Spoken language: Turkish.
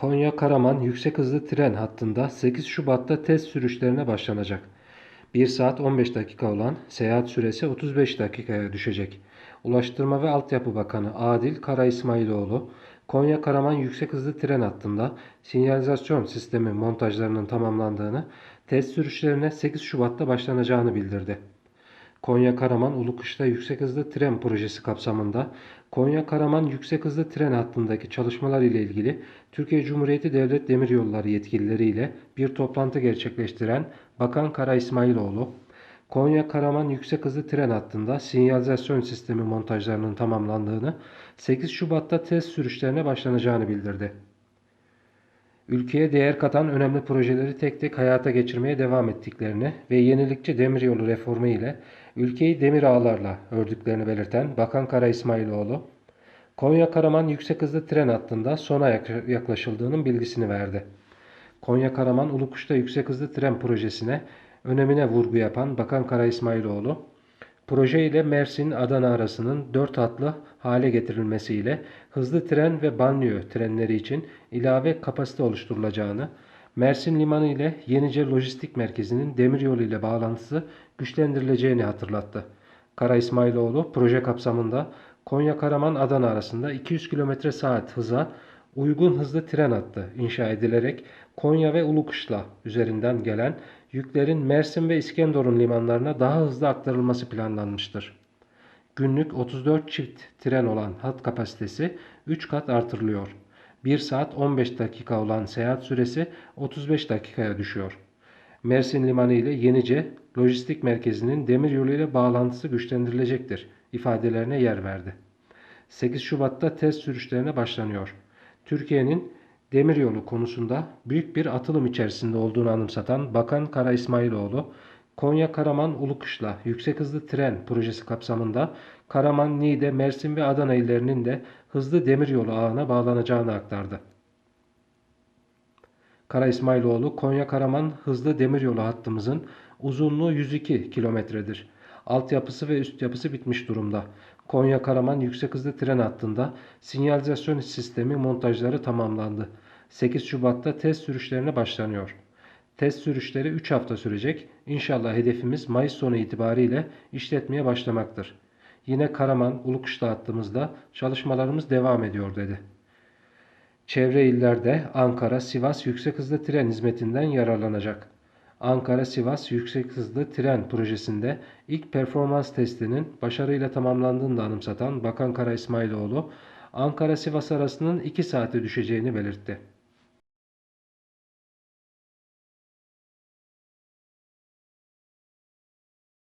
Konya-Karaman yüksek hızlı tren hattında 8 Şubat'ta test sürüşlerine başlanacak. 1 saat 15 dakika olan seyahat süresi 35 dakikaya düşecek. Ulaştırma ve Altyapı Bakanı Adil Kara İsmailoğlu, Konya-Karaman yüksek hızlı tren hattında sinyalizasyon sistemi montajlarının tamamlandığını, test sürüşlerine 8 Şubat'ta başlanacağını bildirdi. Konya-Karaman Ulukışla Yüksek Hızlı Tren Projesi kapsamında Konya-Karaman Yüksek Hızlı Tren hattındaki çalışmalar ile ilgili Türkiye Cumhuriyeti Devlet Demiryolları yetkilileri ile bir toplantı gerçekleştiren Bakan Kara İsmailoğlu, Konya-Karaman Yüksek Hızlı Tren hattında sinyalizasyon sistemi montajlarının tamamlandığını, 8 Şubat'ta test sürüşlerine başlanacağını bildirdi. Ülkeye değer katan önemli projeleri tek tek hayata geçirmeye devam ettiklerini ve yenilikçi demiryolu reformu ile ülkeyi demir ağlarla ördüklerini belirten Bakan Kara İsmailoğlu, Konya-Karaman yüksek hızlı tren hattında sona yak- yaklaşıldığının bilgisini verdi. Konya-Karaman Ulukuş'ta yüksek hızlı tren projesine önemine vurgu yapan Bakan Kara İsmailoğlu, proje ile Mersin-Adana arasının 4 hatlı hale getirilmesiyle hızlı tren ve banliyö trenleri için ilave kapasite oluşturulacağını, Mersin Limanı ile Yenice Lojistik Merkezi'nin demiryolu ile bağlantısı güçlendirileceğini hatırlattı. Kara İsmailoğlu proje kapsamında Konya-Karaman-Adana arasında 200 km saat hıza uygun hızlı tren hattı inşa edilerek Konya ve Ulukışla üzerinden gelen yüklerin Mersin ve İskenderun limanlarına daha hızlı aktarılması planlanmıştır. Günlük 34 çift tren olan hat kapasitesi 3 kat artırılıyor. 1 saat 15 dakika olan seyahat süresi 35 dakikaya düşüyor. Mersin Limanı ile Yenice Lojistik Merkezi'nin demiryolu ile bağlantısı güçlendirilecektir ifadelerine yer verdi. 8 Şubat'ta test sürüşlerine başlanıyor. Türkiye'nin demiryolu konusunda büyük bir atılım içerisinde olduğunu anımsatan Bakan Kara İsmailoğlu, Konya-Karaman Ulukışla yüksek hızlı tren projesi kapsamında Karaman, Niğde, Mersin ve Adana illerinin de hızlı demiryolu ağına bağlanacağını aktardı. Kara İsmailoğlu, Konya-Karaman hızlı demiryolu hattımızın uzunluğu 102 kilometredir. Altyapısı ve üst yapısı bitmiş durumda. Konya-Karaman yüksek hızlı tren hattında sinyalizasyon sistemi montajları tamamlandı. 8 Şubat'ta test sürüşlerine başlanıyor. Test sürüşleri 3 hafta sürecek. İnşallah hedefimiz Mayıs sonu itibariyle işletmeye başlamaktır. Yine Karaman, Ulukuş'ta hattımızda çalışmalarımız devam ediyor dedi. Çevre illerde Ankara, Sivas yüksek hızlı tren hizmetinden yararlanacak. Ankara-Sivas yüksek hızlı tren projesinde ilk performans testinin başarıyla tamamlandığını da anımsatan Bakan Kara İsmailoğlu, Ankara-Sivas arasının 2 saate düşeceğini belirtti.